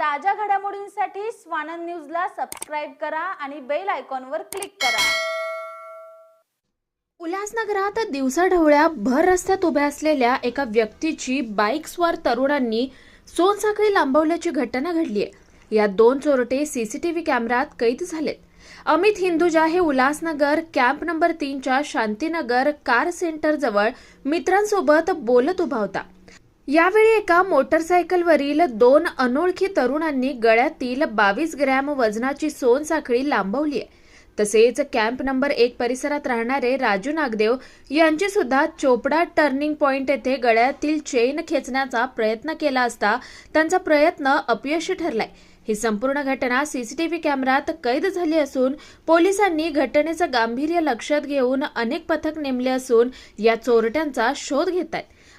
ताज्या घडामोडींसाठी स्वानंद न्यूजला सबस्क्राईब करा आणि बेल आयकॉनवर क्लिक करा. उल्हासनगरात दिवसाढवळ्या भर रस्त्यात उभ्या असलेल्या एका व्यक्तीची बाईकस्वार तरुणांनी सोनसाखळी लांबवल्याची घटना घडली आहे. या दोन चोरटे सीसीटीव्ही कॅमेऱ्यात कैद झालेत. अमित हिंदुजा हे उल्हासनगर कॅम्प नंबर तीनच्या शांतीनगर कार सेंटर जवळ मित्रांसोबत बोलत उभा होता. यावेळी एका मोटरसायकलवरील दोन अनोळखी तरुणांनी गळ्यातील बावीस ग्रॅम वजनाची सोनसाखळी लांबवली आहे. तसेच कॅम्प नंबर एक परिसरात राहणारे राजू नागदेव यांची सुद्धा चोपडा टर्निंग पॉइंट येथे गळ्यातील चेन खेचण्याचा प्रयत्न केला असता त्यांचा प्रयत्न अपयशी ठरलाय. ही संपूर्ण घटना सीसीटीव्ही कॅमेऱ्यात कैद झाली असून पोलिसांनी घटनेचं गांभीर्य लक्षात घेऊन अनेक पथक नेमले असून या चोरट्यांचा शोध घेत आहेत